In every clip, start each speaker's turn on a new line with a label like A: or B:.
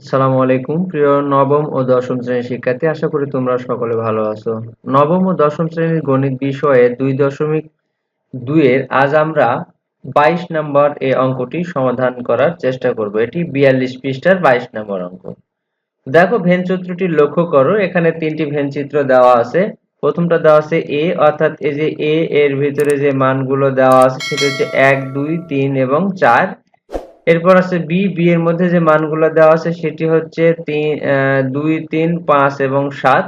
A: আসসালামু আলাইকুম। প্রিয় নবম ও দশম শ্রেণির শিক্ষার্থী, আশা করি তোমরা সকলে ভালো আছো। নবম ও দশম শ্রেণির গণিত বিষয়ে দুই দশমিক দুইয়ের আজ আমরা বাইশ নম্বর এই অঙ্কটি সমাধান করার চেষ্টা করব। এটি বিয়াল্লিশ পৃষ্ঠার বাইশ নম্বর অঙ্ক। দেখো, ভেন চিত্রটি লক্ষ্য করো। এখানে তিনটি ভেন চিত্র দেওয়া আছে। প্রথমটা দেওয়া আছে এ অর্থাৎ এই যে এ এর ভিতরে যে মানগুলো দেওয়া আছে, সেটা হচ্ছে এক, দুই, তিন এবং চার। এরপর আছে বি বি এর মধ্যে যে মানগুলো দেওয়া আছে সেটি হচ্ছে তিন দুই, তিন, পাঁচ এবং সাত।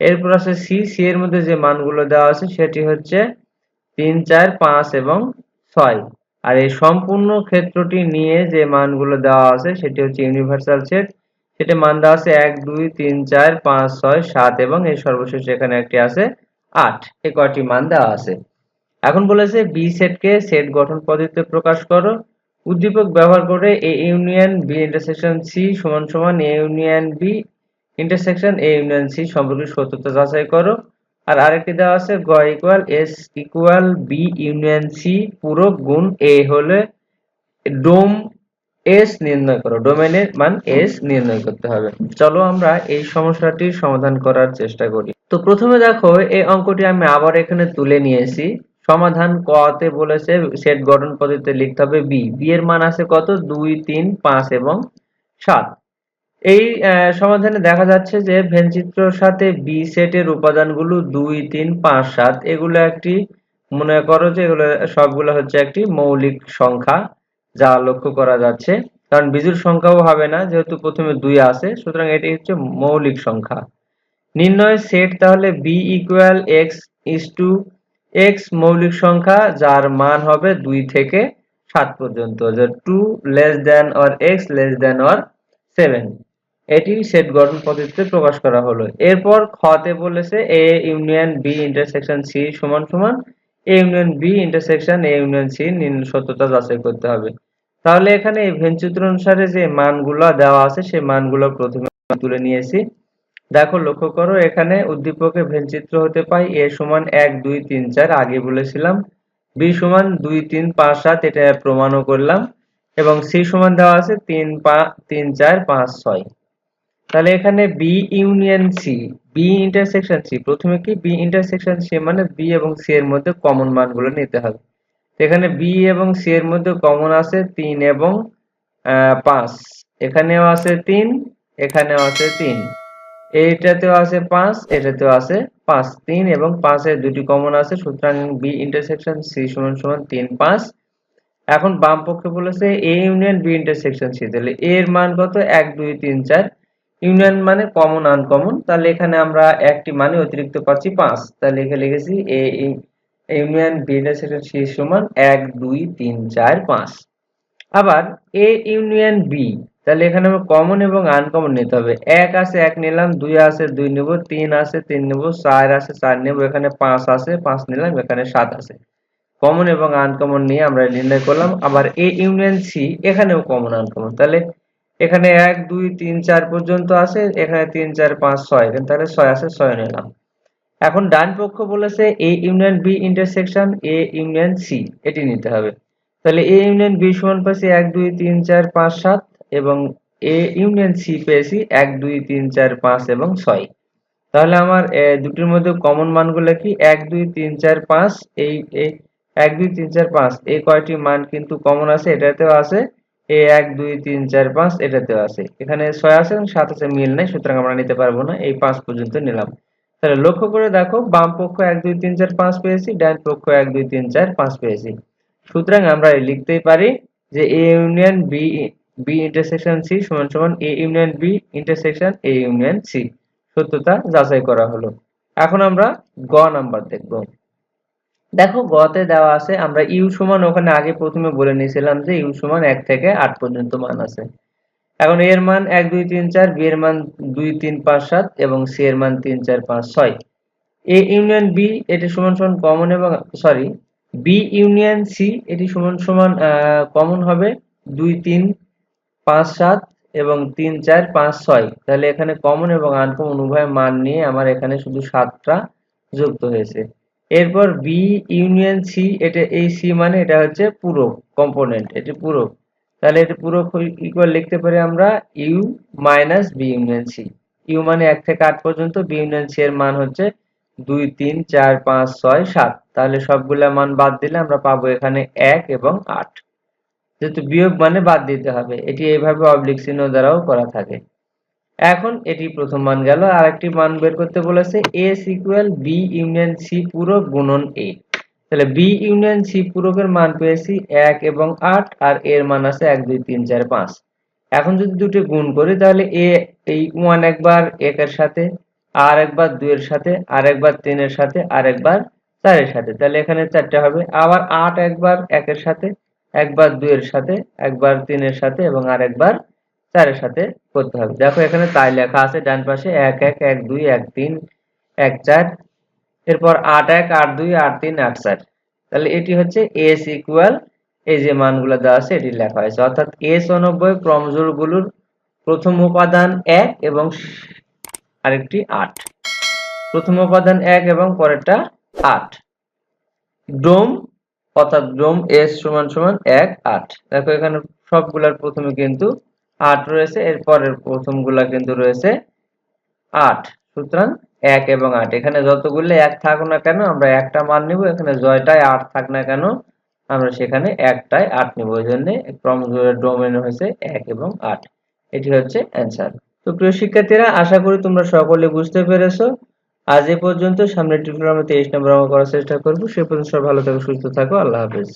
A: এরপর আছে সি সি এর মধ্যে যে মানগুলো দেওয়া আছে সেটি হচ্ছে তিন, চার, পাঁচ এবং ছয়। আর এই সম্পূর্ণ ক্ষেত্রটি নিয়ে যে মানগুলো দেওয়া আছে সেটি হচ্ছে ইউনিভার্সাল সেট সেটা মান দেওয়া আছে এক, দুই, তিন, চার, পাঁচ, ছয়, সাত এবং এই সর্বশেষ এখানে একটি আছে আট। এই কয়টি মান দেওয়া আছে। এখন বলেছে বি সেটকে সেট গঠন পদ্ধতিতে প্রকাশ করো। উদ্দীপক ব্যবহার করে A union B intersection C সমান সমান A union B intersection A union C সম্পর্কে সত্যতা যাচাই করো। আর আরেকটি দেওয়া আছে, গ equal S equal B union C পূরক গুণ এ হলে ডোম এস নির্ণয় করো। ডোমেনের মান এস নির্ণয় করতে হবে। চলো আমরা এই সমস্যাটির সমাধান করার চেষ্টা করি। তো প্রথমে দেখো, এই অঙ্কটি আমি আবার এখানে তুলে নিয়েছি। সমাধান ক তে বলেছে, সেট গঠন পদ্ধতিতে লিখতে হবে বি। বি এর মান আছে কত? দুই, তিন, পাঁচ এবং সাত। এই সমাধানে দেখা যাচ্ছে যে ভেনচিত্রর সাথে বি সেটের উপাদানগুলো দুই, তিন, পাঁচ, সাত, এগুলো একটি, মনে করো যে এগুলো সবগুলো হচ্ছে একটি মৌলিক সংখ্যা যা লক্ষ্য করা যাচ্ছে। কারণ বিজুর সংখ্যাও হবে না, যেহেতু প্রথমে দুই আছে, সুতরাং এটি হচ্ছে মৌলিক সংখ্যা। নির্ণয় সেট, তাহলে B equal X is to X মৌলিক সংখ্যা, যার মান হবে দুই থেকে সাত পর্যন্ত, যে two less than or X less than or seven এটি সেট গঠন পদ্ধতিতে প্রকাশ করা হলো। এরপর খতে বলেছে A union B intersection C সমান সমান A union B intersection A union C সত্যতা যাচাই করতে হবে। তাহলে এখানে এই ভেনচিত্র অনুসারে যে মানগুলো দেওয়া আছে সেই মানগুলো প্রথমে তুলে নিয়েছি। দেখো, লক্ষ্য করো, এখানে উদ্দীপকে ভেনচিত্র হতে পাই এ সমান এক, দুই, তিন, চার, আগে বলেছিলাম। বি সমান দুই, তিন, পাঁচ, সাত, এটা প্রমাণও করলাম। এবং সি সমান দেওয়া আছে তিন, পা, তিন, চার, পাঁচ, ছয়। তাহলে এখানে B union C B intersection C প্রথমে কি? বি ইন্টারসেকশন সি মানে বি এবং সি এর মধ্যে কমন মানগুলো নিতে হবে। এখানে বি এবং সি এর মধ্যে কমন আছে তিন এবং পাঁচ। এখানেও আছে তিন, এখানেও আছে তিন। এইটাতেও আছে পাঁচ, এটাতেও আছে পাঁচ, তিন এবং পাঁচের দুটি কমন আছে, সুতরাং বি ইন্টারসেকশন সি সমান সমান তিন, পাঁচ। এখন বাম পক্ষে বলেছে A union B intersection C তাহলে এর মান কত? এক, দুই, তিন, চার। ইউনিয়ন মানে কমন আনকমন তাহলে এখানে আমরা একটি মানে অতিরিক্ত পাচ্ছি পাঁচ। তাহলে এখানে লিখেছি A union B intersection C সমান এক, দুই, তিন, চার, পাঁচ। আবার এ ইউনিয়ন বি তাহলে এখানে আমরা কমন এবং আনকমন নিতে হবে। এক আছে এক নিলাম, দুই আছে দুই নেব, তিন আছে তিন নেব, চার আছে চার নেব, এখানে পাঁচ আছে, পাঁচ নিলাম, এখানে সাত আছে। কমন এবং আনকমন নিয়ে আমরা নির্ণয় করলাম। আবার এ ইউনিয়ন সি এখানেও কমন আনকমন তাহলে এখানে এক, দুই, তিন, চার পর্যন্ত আছে, এখানে তিন, চার, পাঁচ, ছয়। তাহলে ছয় আছে, ছয় নিলাম। এখন ডান পক্ষ বলেছে A union B intersection A union C এটি নিতে হবে। তাহলে এ ইউনিয়ন বি সমান পাচ্ছি এক, দুই, তিন, চার, পাঁচ, সাত। এবং এ ইউনিয়ন সি পেয়েছি এক, দুই, তিন, চার, পাঁচ এবং ছয়। তাহলে আমার দুটির মধ্যে কমন মানগুলো কি? এক, দুই, তিন, চার, পাঁচ, এই এক, দুই, তিন, চার, পাঁচ। এই কয়টি মান কিন্তু কমন আছে, এটাতেও আছে। এ, এক, দুই, তিন, চার, পাঁচ, এটাতেও আছে। এখানে ছয় আছে এবং সাত আছে, মিল নেই, সুতরাং আমরা নিতে পারব না। এই পাঁচ পর্যন্ত নিলাম। তাহলে লক্ষ্য করে দেখো, বাম পক্ষ এক, দুই, তিন, চার, পাঁচ পেয়েছি, ডান পক্ষ এক, দুই, তিন, চার, পাঁচ পেয়েছি। সুতরাং আমরা লিখতেই পারি যে A union B B intersection C সমান সমান A union B intersection A union C সত্যতা যাচাই করা হলো। এখন আমরা গ নাম্বার দেখব। দেখো গতে দেওয়া আছে, আমরা ইউ সমান ওখানে আগে প্রথমে বলে নিয়েছিলাম যে ইউ সমান এক থেকে আট পর্যন্ত মান আছে। এখন এর মান এক, দুই, তিন, চার বি এর মান দুই, তিন, পাঁচ, সাত এবং সি এর মান তিন, চার, পাঁচ, ছয়। এ ইউনিয়ন বি এটি সমান সমান কমন এবং সরি বি ইউনিয়ন সি এটি সমান সমান কমন হবে দুই, তিন পাঁচ সাত এবং তিন চার পাঁচ ছয়। তাহলে এখানে কমন এবং আনকমন উভয় মান নিয়ে আমার এখানে শুধু সাতটা যুক্ত হয়েছে। এরপর বি ইউনিয়ন সি এটা এই সি মানে এটা হচ্ছে পুরো কম্পোনেন্ট এটি পুরো তাহলে এটা পুরো ইকুয়াল লিখতে পারি আমরা U minus B union C U মানে এক থেকে আট পর্যন্ত বি ইউনিয়ন সি এর মান হচ্ছে দুই, তিন, চার, পাঁচ, ছয়, সাত। তাহলে সবগুলা মান বাদ দিলে আমরা পাবো এখানে এক এবং আট। যেহেতু বিয়োগ মানে বাদ দিতে হবে, এটি এইভাবে অবলিক চিহ্ন দ্বারাও করা থাকে। এখন এটি প্রথম মান গেল আর একটি মান বের করতে বলেছে A equal B union C পূরক গুণন এ তাহলে বি ইউনিয়ন সি পূরকের মান পেয়েছি এক এবং আট, আর এর মান আছে এক, দুই, তিন, চার, পাঁচ। এখন যদি দুটি গুণ করি, তাহলে এ এই ওয়ান একবার একের সাথে, আর একবার দুইয়ের সাথে, আর একবার তিনের সাথে, আর একবার চারের সাথে। তাহলে এখানে চারটে হবে, আবার আট একবার একের সাথে একবার দুইয়ের সাথে, একবার তিনের সাথে এবং আর একবার চারের সাথে করতে হবে। দেখো এখানে তাই লেখা আছে, ডান পাশে এক এক এক, দুই, এক, তিন, এক, চার, এরপর আট, এক, আট, দুই, আট, তিন, আট, চার। তাহলে এটি হচ্ছে এস ইকুয়াল এই যে মানগুলো দেওয়া আছে, এটি লেখা হয়েছে। অর্থাৎ এস অনব্বই ক্রমজোড়গুলোর প্রথম উপাদান এক এবং আরেকটি আট। প্রথম উপাদান এক এবং পরেরটা আট। ডোম অর্থাৎ ডোম এস সমান সমান এক, আট। দেখো এখানে সবগুলার প্রথমে কিন্তু আট রয়েছে এরপরের প্রথমগুলা কিন্তু রয়েছে আট। সুতরাং এক এবং আট। এখানে যতগুলো এক থাকুক না কেন, আমরা একটা মান নিব, এখানে জয়টায় আট থাক না কেন, আমরা সেখানে একটাই আট নিব। ওই জন্য ডোমেন হয়েছে এক এবং আট। এটি হচ্ছে অ্যান্সার। তো প্রিয় শিক্ষার্থীরা, আশা করি তোমরা সকলে বুঝতে পেরেছ। আজ এ পর্যন্ত। সামনের টিউটোরিয়ালে আমরা তেইশ নম্বর অঙ্ক করার চেষ্টা করব। সে পর্যন্ত সব ভালো থাকো, সুস্থ থাকো। আল্লাহ হাফেজ।